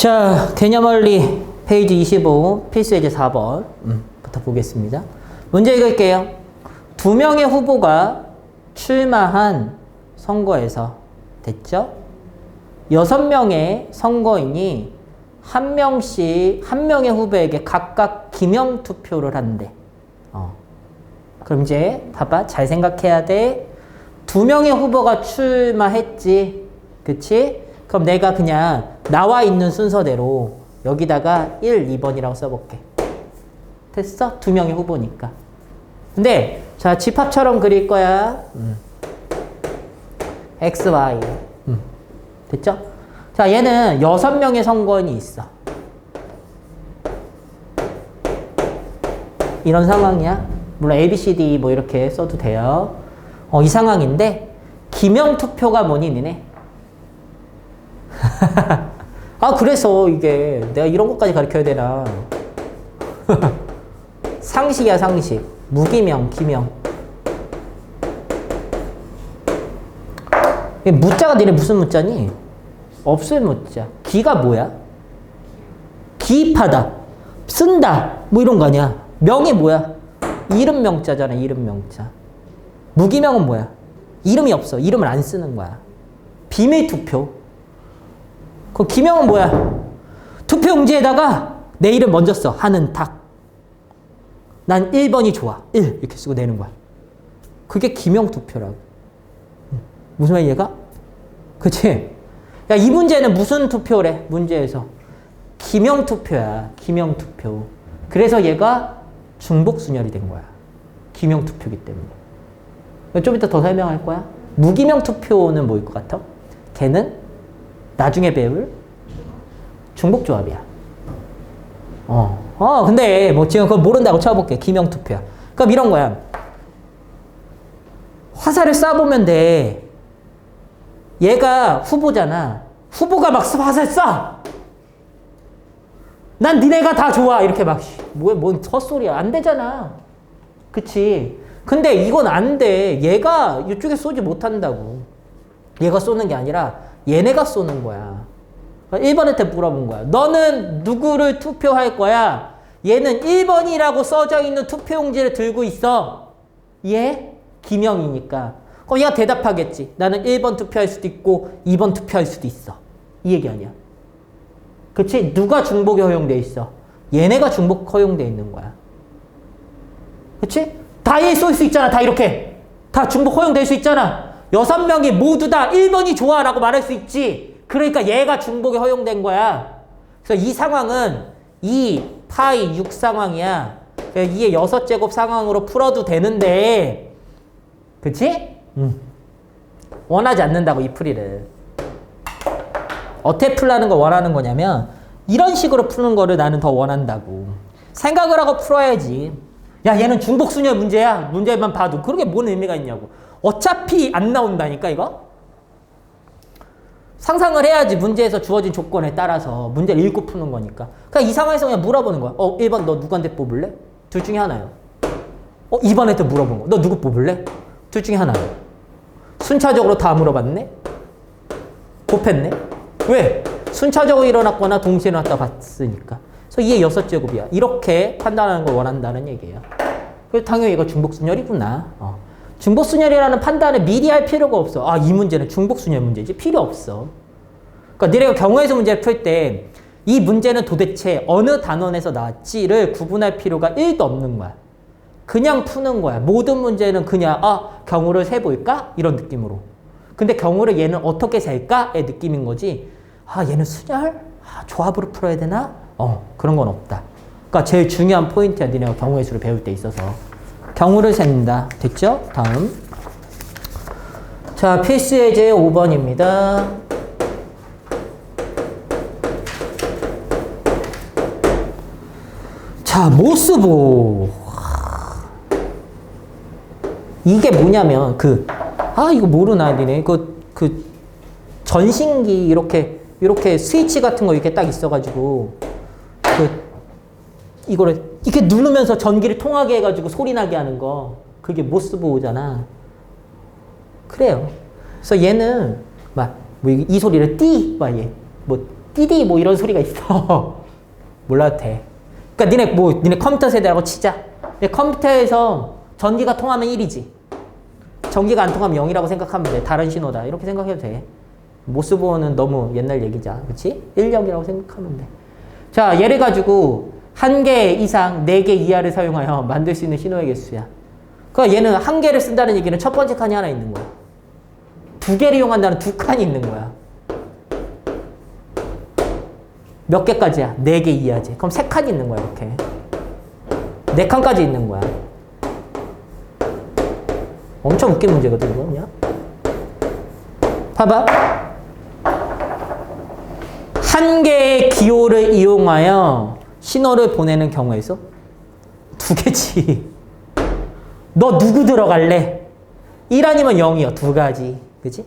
자, 개념 원리 페이지 25 필수 예제 4번 음, 부터 보겠습니다. 문제 읽을게요. 두 명의 후보가 출마한 선거에서 됐죠? 여섯 명의 선거인이 한 명씩 한 명의 후보에게 각각 기명 투표를 한대. 어. 그럼 이제 봐봐 잘 생각해야 돼. 두 명의 후보가 출마했지. 그치? 그럼 내가 그냥 나와 있는 순서대로 여기다가 1, 2번이라고 써볼게. 됐어? 두 명의 후보니까. 근데 자 집합처럼 그릴 거야. 음. X, Y. 음. 됐죠? 자 얘는 여섯 명의 선거인이 있어. 이런 상황이야. 물론 A, B, C, D 뭐 이렇게 써도 돼요. 어, 이 상황인데 기명 투표가 뭐니 니네? 아 그래서 이게 내가 이런 것까지 가르쳐야 되나? 상식이야 상식. 무기명, 기명. 이 무자가 니네 무슨 무자니? 없을 무자. 기가 뭐야? 기입하다, 쓴다, 뭐 이런 거 아니야? 명이 뭐야? 이름 명자잖아, 이름 명자. 무기명은 뭐야? 이름이 없어. 이름을 안 쓰는 거야. 비밀 투표. 그 기명은 뭐야? 투표용지에다가 내 이름 먼저 써. 하는 닭. 난 1번이 좋아. 1 이렇게 쓰고 내는 거야. 그게 기명 투표라고. 무슨 말이야 얘가? 그치? 야, 이 문제는 무슨 투표래? 문제에서. 기명 투표야. 기명 투표. 그래서 얘가 중복순열이 된 거야. 기명 투표기 때문에. 좀 이따 더 설명할 거야. 무기명 투표는 뭐일 것 같아? 걔는 나중에 배울 중복 조합이야. 어. 어, 근데 뭐 지금 그걸 모른다고 쳐볼게. 기명 투표야. 그럼 이런 거야. 화살을 쏴보면 돼. 얘가 후보잖아. 후보가 막 화살 쏴! 난 니네가 다 좋아. 이렇게 막, 뭐, 뭔 헛소리야. 안 되잖아. 그치? 근데 이건 안 돼. 얘가 이쪽에 쏘지 못한다고. 얘가 쏘는 게 아니라 얘네가 쏘는 거야. 1번한테 물어본 거야. 너는 누구를 투표할 거야? 얘는 1번이라고 써져 있는 투표용지를 들고 있어. 얘? 기명이니까. 그럼 얘가 대답하겠지. 나는 1번 투표할 수도 있고 2번 투표할 수도 있어. 이 얘기 아니야. 그치? 누가 중복이 허용돼 있어? 얘네가 중복 허용돼 있는 거야. 그치? 다 얘 쏠 수 있잖아. 다 이렇게. 다 중복 허용될 수 있잖아. 여섯 명이 모두 다 1번이 좋아 라고 말할 수 있지. 그러니까 얘가 중복이 허용된 거야. 그래서 이 상황은 이 파이 6 상황이야. 이의 여섯 제곱 상황으로 풀어도 되는데, 그치? 음. 원하지 않는다고 이 풀이를. 어떻게 풀라는 걸 원하는 거냐면, 이런 식으로 푸는 거를 나는 더 원한다고. 생각을 하고 풀어야지. 야, 얘는 중복순열 문제야. 문제만 봐도. 그런 게 뭔 의미가 있냐고. 어차피 안 나온다니까, 이거? 상상을 해야지 문제에서 주어진 조건에 따라서 문제를 읽고 푸는 거니까. 그러니까 이 상황에서 그냥 물어보는 거야. 어, 1번 너 누구한테 뽑을래? 둘 중에 하나요. 어, 2번한테 물어본 거. 너 누구 뽑을래? 둘 중에 하나요. 순차적으로 다 물어봤네? 곱했네? 왜? 순차적으로 일어났거나 동시에 일어났다 봤으니까. 그래서 이게 여섯 제곱이야. 이렇게 판단하는 걸 원한다는 얘기예요. 그래서 당연히 이거 중복순열이구나. 어. 중복순열이라는 판단을 미리 할 필요가 없어. 아, 이 문제는 중복순열 문제지. 필요 없어. 그러니까 너네가 경우에서 문제를 풀 때 이 문제는 도대체 어느 단원에서 나왔지를 구분할 필요가 1도 없는 거야. 그냥 푸는 거야. 모든 문제는 그냥 아, 경우를 세 볼까? 이런 느낌으로. 근데 경우를 얘는 어떻게 셀까?의 느낌인 거지. 아, 얘는 순열? 아, 조합으로 풀어야 되나? 어, 그런 건 없다. 그러니까 제일 중요한 포인트야. 니네가 경우의 수를 배울 때 있어서. 경우를 센다. 됐죠? 다음. 자, 필수 예제 5번입니다. 자, 모스보. 이게 뭐냐면, 그, 아, 이거 모르나, 니네. 그, 그, 전신기, 이렇게, 이렇게 스위치 같은 거 이렇게 딱 있어가지고, 그, 이거를 이렇게 누르면서 전기를 통하게 해가지고 소리 나게 하는 거 그게 모스 보호잖아. 그래요. 그래서 얘는 막이 뭐 소리를 띠, 막 얘, 뭐 띠디 뭐 이런 소리가 있어. 몰라도 돼. 그러니까 니네 뭐 니네 컴퓨터 세대라고 치자. 컴퓨터에서 전기가 통하면 1이지. 전기가 안 통하면 0이라고 생각하면 돼. 다른 신호다. 이렇게 생각해도 돼. 모스보어는 너무 옛날 얘기자. 그렇지? 1, 0이라고 생각하면 돼. 자, 예를 가지고 한 개 이상 네 개 이하를 사용하여 만들 수 있는 신호의 개수야. 그러니까 얘는 한 개를 쓴다는 얘기는 첫 번째 칸이 하나 있는 거야. 두 개를 이용한다는 두 칸이 있는 거야. 몇 개까지야? 네 개 이하지. 그럼 세 칸이 있는 거야, 이렇게. 네 칸까지 있는 거야. 엄청 웃긴 문제거든, 이거 그냥. 봐봐. 한 개의 기호를 이용하여 신호를 보내는 경우에서 두 개지. 너 누구 들어갈래? 1 아니면 0이요. 두 가지. 그치?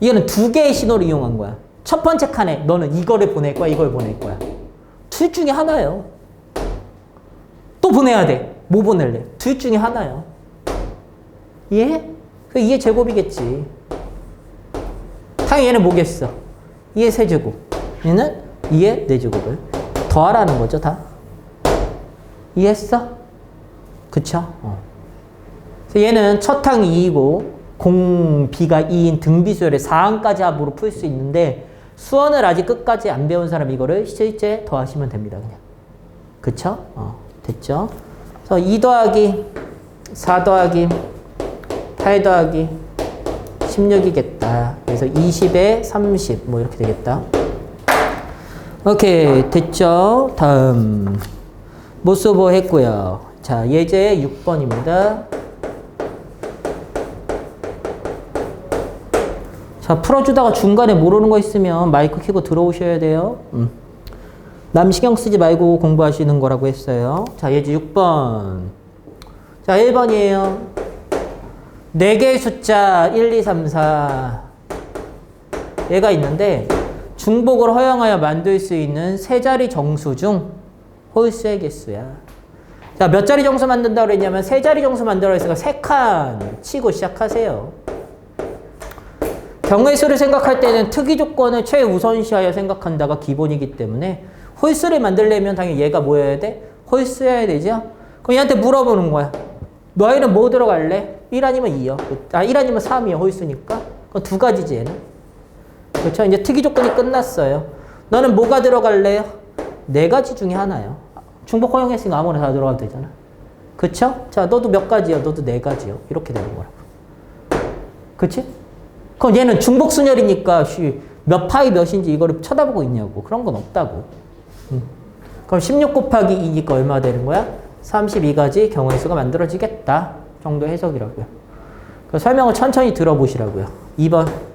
이거는 두 개의 신호를 이용한 거야. 첫 번째 칸에 너는 이거를 보낼 거야, 이걸 보낼 거야. 둘 중에 하나예요. 또 보내야 돼. 뭐 보낼래? 둘 중에 하나예요. 이해? 그 2의 제곱이겠지. 당연히 얘는 뭐겠어? 2의 세제곱. 얘는 2의 4제곱을 더하라는 거죠, 다. 이해했어? 그쵸? 어. 그래서 얘는 첫 항 2이고 공 B가 2인 등비수열의 4항까지 합으로 풀 수 있는데 수원을 아직 끝까지 안 배운 사람 이거를 실제 더하시면 됩니다. 그냥. 그쵸? 어, 됐죠? 그래서 2 더하기 4 더하기 8 더하기 16이겠다. 그래서 20에 30 뭐 이렇게 되겠다. 오케이 됐죠? 다음 모소보 했고요. 자 예제 6번입니다. 자 풀어주다가 중간에 모르는 거 있으면 마이크 켜고 들어오셔야 돼요. 음. 남 신경 쓰지 말고 공부하시는 거라고 했어요. 자 예제 6번. 자 1번이에요. 4개의 숫자 1, 2, 3, 4 얘가 있는데 중복을 허용하여 만들 수 있는 세 자리 정수 중 홀수의 개수야. 자, 몇 자리 정수 만든다고 그랬냐면 세 자리 정수 만들어 했으니까 세 칸 치고 시작하세요. 경우의 수를 생각할 때는 특이 조건을 최우선시하여 생각한다가 기본이기 때문에 홀수를 만들려면 당연히 얘가 뭐여야 돼? 홀수여야 되죠? 그럼 얘한테 물어보는 거야. 너희는 뭐 들어갈래? 1 아니면 2요. 아, 1 아니면 3이요. 홀수니까. 그럼 두 가지지, 얘는. 그렇죠? 이제 특이 조건이 끝났어요. 너는 뭐가 들어갈래요? 네 가지 중에 하나요. 중복 허용했으니까 아무나 다 들어가도 되잖아. 그쵸? 자, 너도 몇 가지요? 너도 네 가지요. 이렇게 되는 거라고. 그치? 그럼 얘는 중복 순열이니까 쉬, 몇 파이 몇인지 이거를 쳐다보고 있냐고. 그런 건 없다고. 음. 그럼 16 곱하기 2니까 얼마 되는 거야? 32가지 경우의 수가 만들어지겠다. 정도 해석이라고요. 그 설명을 천천히 들어보시라고요. 2번.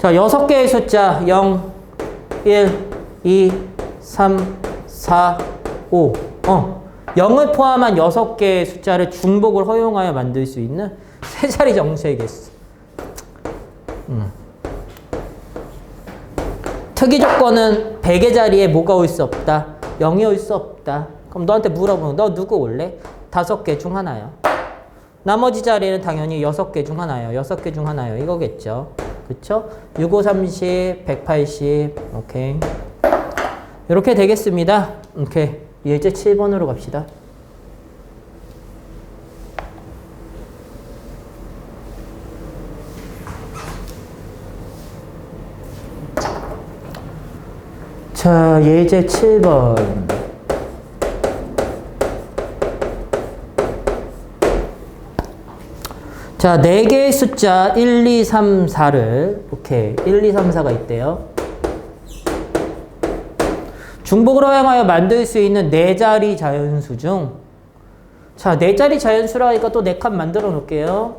자, 6개의 숫자 0, 1, 2, 3, 4, 5. 어. 0을 포함한 6개의 숫자를 중복을 허용하여 만들 수 있는 세 자리 개수. 음. 특이 조건은 100의 자리에 뭐가 올 수 없다? 0이 올 수 없다. 그럼 너한테 물어보는 너 누구 올래? 다섯 개 중 하나요. 나머지 자리는 당연히 여섯 개 중 하나요. 여섯 개 중 하나요. 이거겠죠. 그쵸? 6, 5, 30, 180. 오케이. 이렇게 되겠습니다. 오케이. 예제 7번으로 갑시다. 자, 예제 7번. 자, 4개의 숫자 1, 2, 3, 4를 오케이. 1, 2, 3, 4가 있대요. 중복을 허용하여 만들 수 있는 4자리 자연수 중 자, 4자리 자연수라니까 또 4칸 만들어 놓을게요.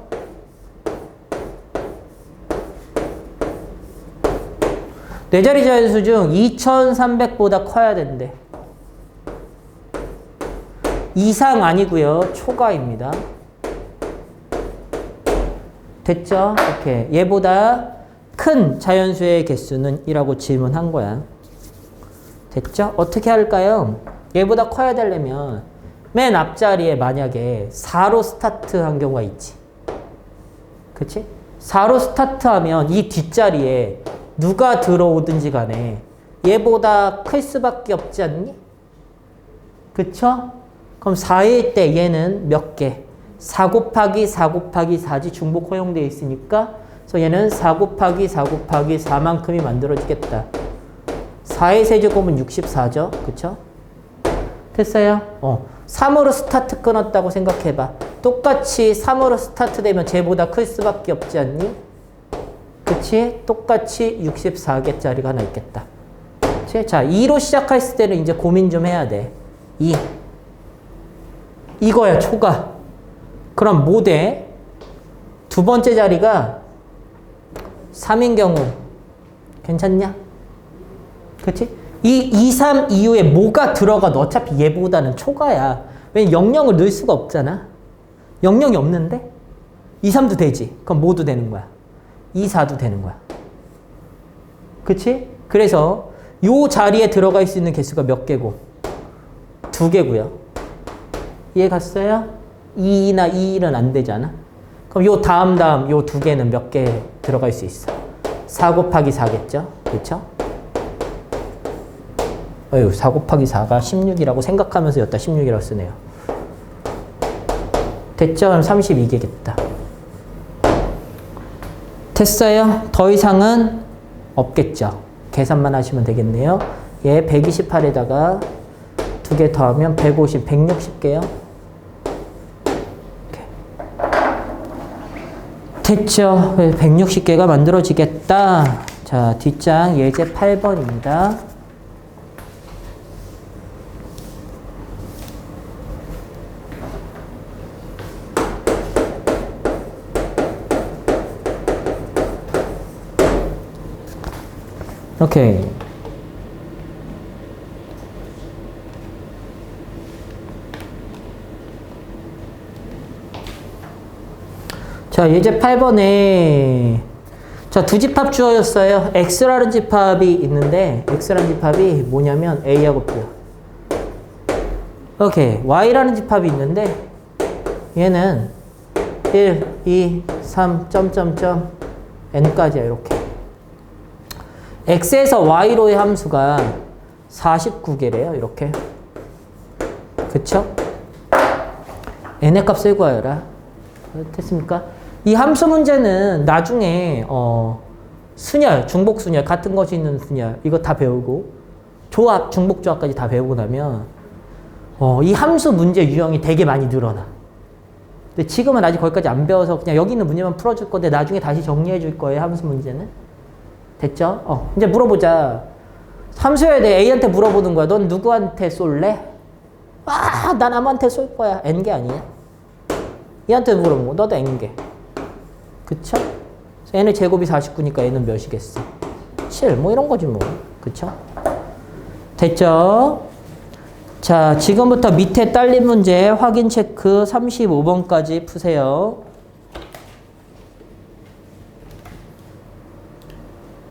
네 자리 자연수 중 2300보다 커야 된대. 이상 아니고요. 초과입니다. 됐죠? 오케이. 얘보다 큰 자연수의 개수는 이라고 질문한 거야. 됐죠? 어떻게 할까요? 얘보다 커야 되려면 맨 앞자리에 만약에 4로 스타트한 경우가 있지. 그치? 4로 스타트하면 이 뒷자리에 누가 들어오든지 간에 얘보다 클 수밖에 없지 않니? 그쵸? 그럼 4일 때 얘는 몇 개? 4 곱하기 4 곱하기 4지 중복 허용되어 있으니까 그래서 얘는 4 곱하기 4 곱하기 4만큼이 만들어지겠다. 4의 세제곱은 64죠. 그쵸? 됐어요? 어. 3으로 스타트 끊었다고 생각해봐. 똑같이 3으로 스타트 되면 쟤보다 클 수밖에 없지 않니? 그치? 똑같이 64개짜리가 하나 있겠다. 그치? 자, 2로 시작했을 때는 이제 고민 좀 해야 돼. 2. 이거야, 초가. 그럼 뭐 돼? 두 번째 자리가 3인 경우 괜찮냐? 그치? 이 2, 3 이후에 뭐가 들어가도 어차피 얘보다는 초과야. 왜냐면 영영을 넣을 수가 없잖아. 영영이 없는데? 2, 3도 되지. 그럼 뭐도 되는 거야. 2, 4도 되는 거야. 그치? 그래서 요 자리에 들어갈 수 있는 개수가 몇 개고? 두 개고요. 이해 갔어요? 2나 2는 안 되잖아. 그럼 요 다음 다음 요 두 개는 몇 개 들어갈 수 있어? 4 곱하기 4겠죠? 그렇죠? 어휴, 4 곱하기 4가 16이라고 생각하면서 여기다 16이라고 쓰네요. 됐죠? 그럼 32개겠다. 됐어요? 더 이상은 없겠죠? 계산만 하시면 되겠네요. 얘 128에다가 두 개 더하면 150, 160개요. 됐죠? 160개가 만들어지겠다. 자, 뒷장 예제 8번입니다. 오케이. 자, 예제 8번에 자, 두 집합 주어졌어요. x라는 집합이 있는데 x라는 집합이 뭐냐면 a하고 b야. 오케이. y라는 집합이 있는데 얘는 1, 2, 3, 점점점 n까지야, 이렇게. x에서 y로의 함수가 49개래요. 이렇게. 그쵸? n의 값을 구하여라. 됐습니까? 이 함수 문제는 나중에 어, 순열, 중복 순열 같은 것이 있는 순열 이거 다 배우고 조합, 중복 조합까지 다 배우고 나면 어, 이 함수 문제 유형이 되게 많이 늘어나. 근데 지금은 아직 거기까지 안 배워서 그냥 여기 있는 문제만 풀어줄 건데 나중에 다시 정리해 줄 거예요 함수 문제는. 됐죠? 어, 이제 물어보자. 함수에 대해 A한테 물어보는 거야. 넌 누구한테 쏠래? 아, 난 아무한테 쏠 거야. N개 아니야? 얘한테 물어보고 너도 N개. 그쵸? N의 제곱이 49니까 N은 몇이겠어? 7. 뭐 이런 거지 뭐. 그쵸? 됐죠? 자, 지금부터 밑에 딸린 문제 확인 체크 35번까지 푸세요.